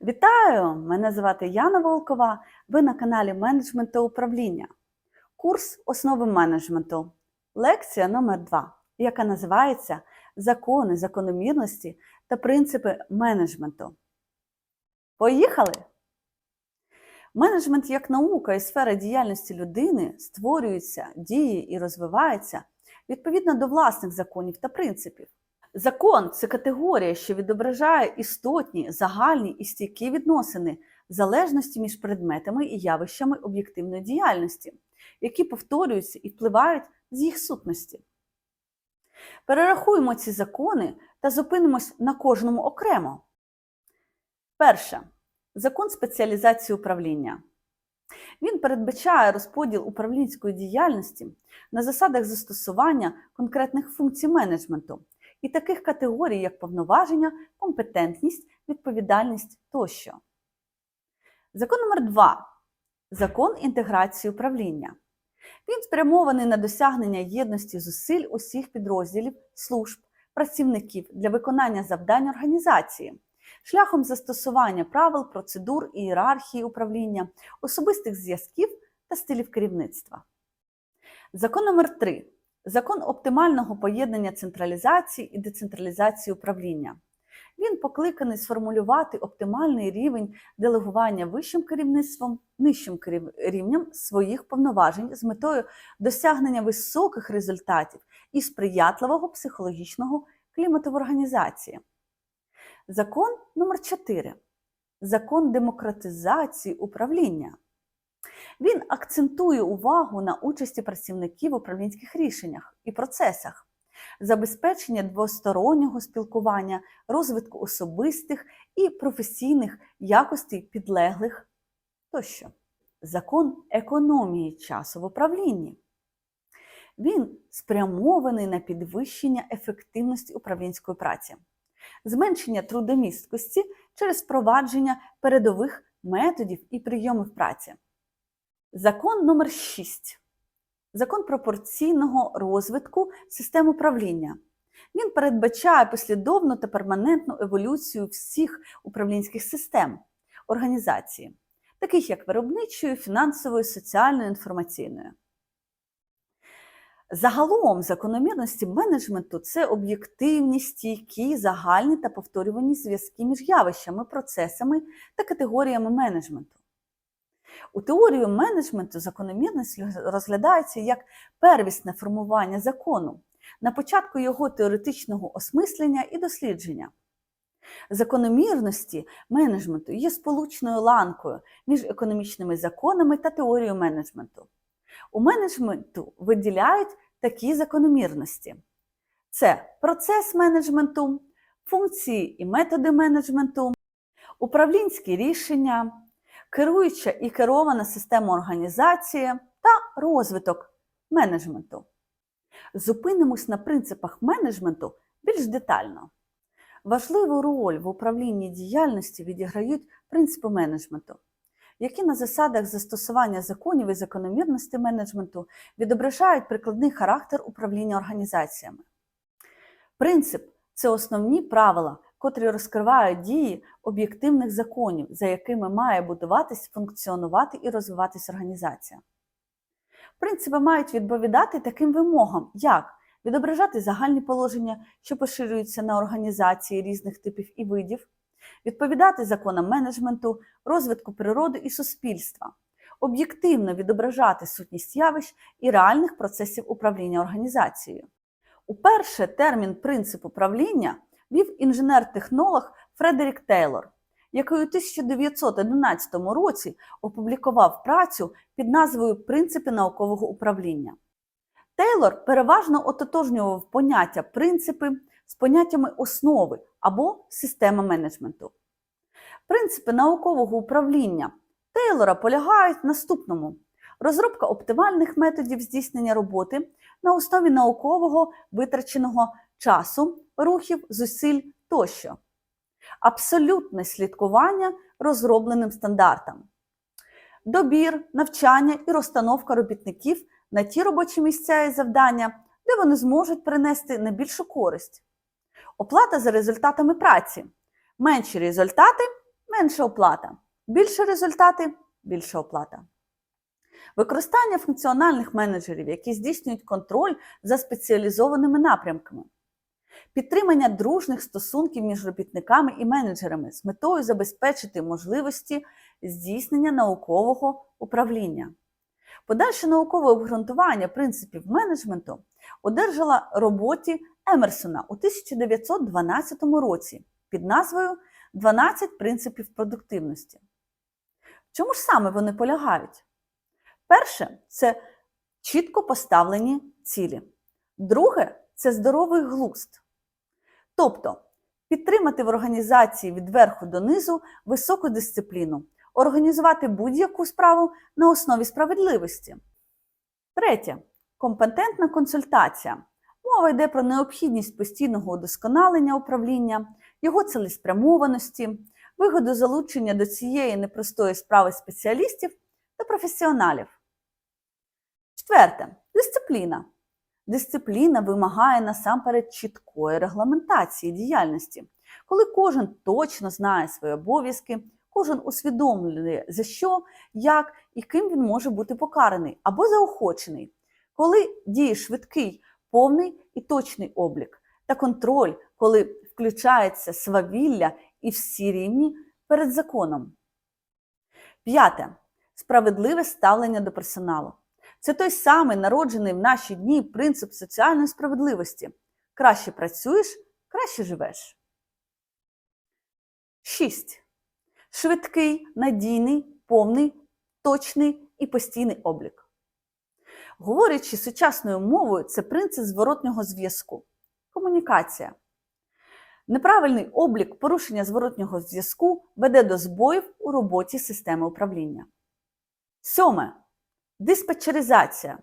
Вітаю! Мене звати Яна Волкова. Ви на каналі Менеджмент та управління. Курс основи менеджменту. Лекція номер 2 яка називається Закони, закономірності та принципи менеджменту. Поїхали! Менеджмент як наука і сфера діяльності людини створюється, діє і розвивається відповідно до власних законів та принципів. Закон це категорія, що відображає істотні, загальні і стійкі відносини залежності між предметами і явищами об'єктивної діяльності, які повторюються і впливають з їх сутності. Перерахуємо ці закони та зупинимось на кожному окремо. Перше. Закон спеціалізації управління. Він передбачає розподіл управлінської діяльності на засадах застосування конкретних функцій менеджменту і таких категорій, як повноваження, компетентність, відповідальність тощо. Закон номер 2 Закон інтеграції управління. Він спрямований на досягнення єдності зусиль усіх підрозділів, служб, працівників для виконання завдань організації шляхом застосування правил, процедур, ієрархії управління, особистих зв'язків та стилів керівництва. Закон номер 3 Закон оптимального поєднання централізації і децентралізації управління. Він покликаний сформулювати оптимальний рівень делегування вищим керівництвом, нижчим рівнем своїх повноважень з метою досягнення високих результатів і сприятливого психологічного клімату в організації. Закон номер 4 Закон демократизації управління. Він акцентує увагу на участі працівників в управлінських рішеннях і процесах, забезпечення двостороннього спілкування, розвитку особистих і професійних якостей підлеглих тощо. Закон економії часу в управлінні. Він спрямований на підвищення ефективності управлінської праці, зменшення трудомісткості через впровадження передових методів і прийомів праці. Закон номер 6 Закон пропорційного розвитку систем управління. Він передбачає послідовну та перманентну еволюцію всіх управлінських систем організації, таких як виробничої, фінансової, соціальної, інформаційної. Загалом закономірності менеджменту це об'єктивні, стійкі, загальні та повторювані зв'язки між явищами, процесами та категоріями менеджменту. У теорію менеджменту закономірність розглядається як первісне формування закону на початку його теоретичного осмислення і дослідження. Закономірності менеджменту є сполучною ланкою між економічними законами та теорією менеджменту. У менеджменту виділяють такі закономірності: це процес менеджменту, функції і методи менеджменту, управлінські рішення, керуюча і керована система організації та розвиток менеджменту. Зупинимось на принципах менеджменту більш детально. Важливу роль в управлінні діяльності відіграють принципи менеджменту, які на засадах застосування законів і закономірності менеджменту відображають прикладний характер управління організаціями. Принцип це основні правила, котрі розкривають дії об'єктивних законів, за якими має будуватись, функціонувати і розвиватись організація. Принципи мають відповідати таким вимогам, як відображати загальні положення, що поширюються на організації різних типів і видів, відповідати законам менеджменту, розвитку природи і суспільства, об'єктивно відображати сутність явищ і реальних процесів управління організацією. Уперше термін принцип управління вів інженер-технолог Фредерік Тейлор, який у 1911 році опублікував працю під назвою Принципи наукового управління. Тейлор переважно ототожнював поняття принципи з поняттями основи або система менеджменту. Принципи наукового управління Тейлора полягають в наступному: розробка оптимальних методів здійснення роботи на основі наукового витраченого часу, рухів, зусиль тощо, абсолютне слідкування розробленим стандартам, добір, навчання і розстановка робітників на ті робочі місця і завдання, де вони зможуть принести найбільшу користь, оплата за результатами праці, менші результати менша оплата. Більше результати більша оплата. Використання функціональних менеджерів, які здійснюють контроль за спеціалізованими напрямками. Підтримання дружних стосунків між робітниками і менеджерами з метою забезпечити можливості здійснення наукового управління. Подальше наукове обґрунтування принципів менеджменту одержала роботі Емерсона у 1912 році під назвою 12 принципів продуктивності. Чому ж саме вони полягають? Перше це чітко поставлені цілі. Друге це здоровий глузд. Тобто підтримати в організації від верху до низу високу дисципліну, організувати будь-яку справу на основі справедливості. Третє компетентна консультація. Мова йде про необхідність постійного удосконалення управління, його цілеспрямованості, вигоду залучення до цієї непростої справи спеціалістів та професіоналів. Четверте дисципліна. Дисципліна вимагає насамперед чіткої регламентації діяльності, коли кожен точно знає свої обов'язки, кожен усвідомлює, за що, як і ким він може бути покараний або заохочений, коли діє швидкий, повний і точний облік, та контроль, коли включається свавілля і всі рівні перед законом. П'яте справедливе ставлення до персоналу. Це той самий народжений в наші дні принцип соціальної справедливості. Краще працюєш, краще живеш. 6. Швидкий, надійний, повний, точний і постійний облік. Говорячи сучасною мовою, це принцип зворотнього зв'язку. Комунікація. Неправильний облік порушення зворотнього зв'язку веде до збоїв у роботі системи управління. Сьоме. Диспетчеризація.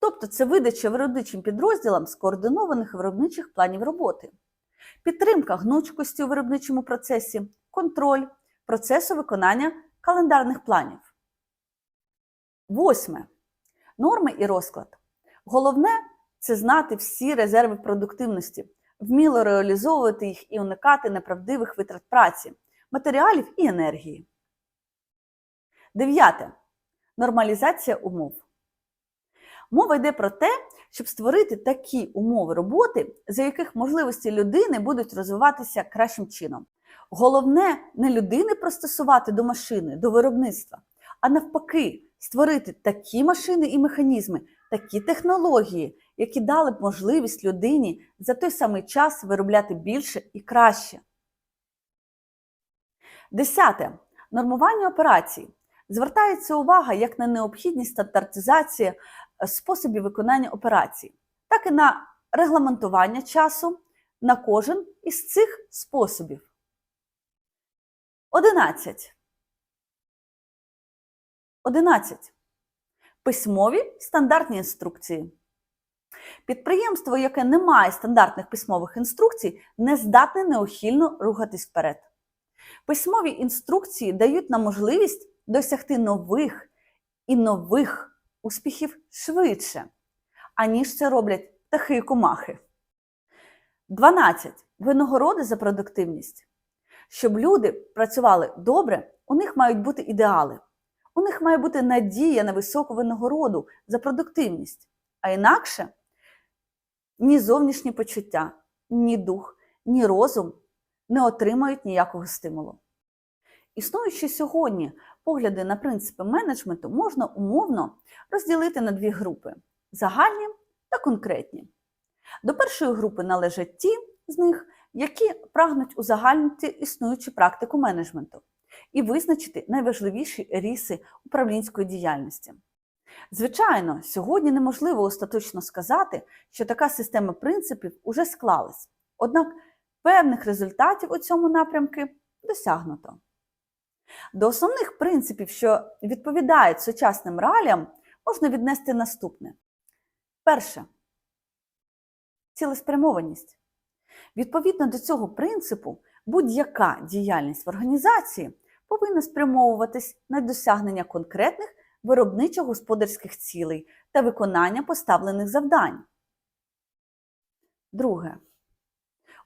Тобто це видача виробничим підрозділам скоординованих виробничих планів роботи, підтримка гнучкості у виробничому процесі, контроль процесу виконання календарних планів. Восьме. Норми і розклад. Головне це знати всі резерви продуктивності, вміло реалізовувати їх і уникати неправдивих витрат праці, матеріалів і енергії. Дев'яте. Нормалізація умов. Мова йде про те, щоб створити такі умови роботи, за яких можливості людини будуть розвиватися кращим чином. Головне не людини пристосувати до машини, до виробництва, а навпаки, створити такі машини і механізми, такі технології, які дали б можливість людині за той самий час виробляти більше і краще. Десяте. Нормування операцій. Звертається увага як на необхідність стандартизації е, способів виконання операцій, так і на регламентування часу на кожен із цих способів. 11. 11. Письмові стандартні інструкції. Підприємство, яке не має стандартних письмових інструкцій, не здатне неухильно рухатись вперед. Письмові інструкції дають нам можливість досягти нових і нових успіхів швидше, аніж це роблять птахи і комахи. 12. Винагороди за продуктивність. Щоб люди працювали добре, у них мають бути ідеали. У них має бути надія на високу винагороду за продуктивність. А інакше ні зовнішні почуття, ні дух, ні розум не отримають ніякого стимулу. Існуючи сьогодні погляди на принципи менеджменту можна умовно розділити на дві групи загальні та конкретні. До першої групи належать ті з них, які прагнуть узагальнити існуючу практику менеджменту і визначити найважливіші ріси управлінської діяльності. Звичайно, сьогодні неможливо остаточно сказати, що така система принципів уже склалась, однак певних результатів у цьому напрямку досягнуто. До основних принципів, що відповідають сучасним реаліям, можна віднести наступне. Перше цілеспрямованість. Відповідно до цього принципу, будь-яка діяльність в організації повинна спрямовуватись на досягнення конкретних виробничо-господарських цілей та виконання поставлених завдань. Друге.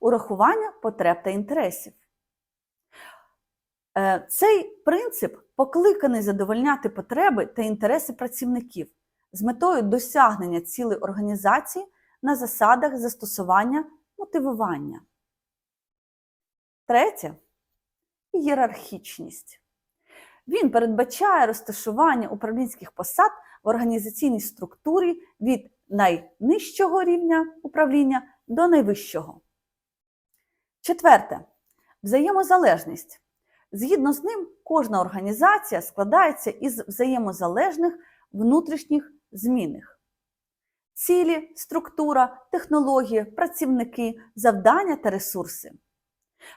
Урахування потреб та інтересів. Е, Цей принцип покликаний задовольняти потреби та інтереси працівників з метою досягнення цілей організації на засадах застосування мотивування. Третє ієрархічність. Він передбачає розташування управлінських посад в організаційній структурі від найнижчого рівня управління до найвищого. Четверте взаємозалежність. Згідно з ним, кожна організація складається із взаємозалежних внутрішніх змінних. Цілі, структура, технології, працівники, завдання та ресурси.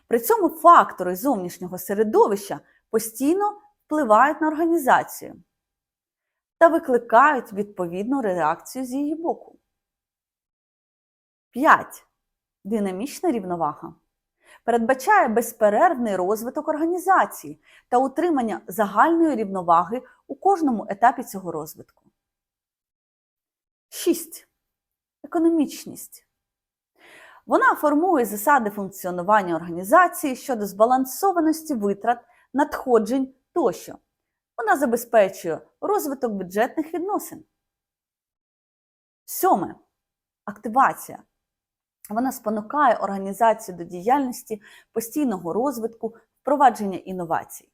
При цьому фактори зовнішнього середовища постійно впливають на організацію та викликають відповідну реакцію з її боку. 5. Динамічна рівновага передбачає безперервний розвиток організації та утримання загальної рівноваги у кожному етапі цього розвитку. 6. Економічність. Вона формує засади функціонування організації щодо збалансованості витрат, надходжень тощо. Вона забезпечує розвиток бюджетних відносин. Сьоме. Активація. Вона спонукає організацію до діяльності, постійного розвитку, впровадження інновацій.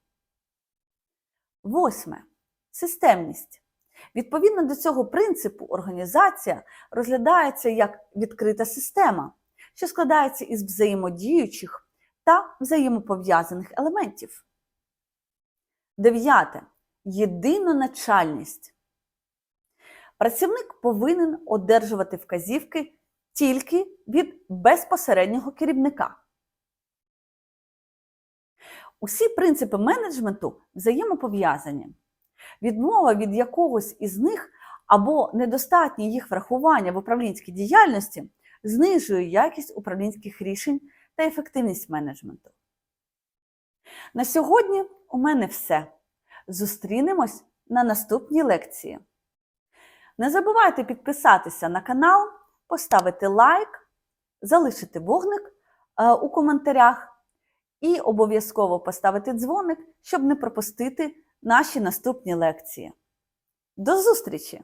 Восьме. Системність. Відповідно до цього принципу, організація розглядається як відкрита система, що складається із взаємодіючих та взаємопов'язаних елементів. Дев'яте. Єдиноначальність. Працівник повинен одержувати вказівки тільки від безпосереднього керівника. Усі принципи менеджменту взаємопов'язані. Відмова від якогось із них або недостатнє їх врахування в управлінській діяльності знижує якість управлінських рішень та ефективність менеджменту. На сьогодні у мене все. Зустрінемось на наступній лекції. Не забувайте підписатися на канал, поставити лайк, залишити вогник е, у коментарях і обов'язково поставити дзвоник, щоб не пропустити наші наступні лекції. До зустрічі!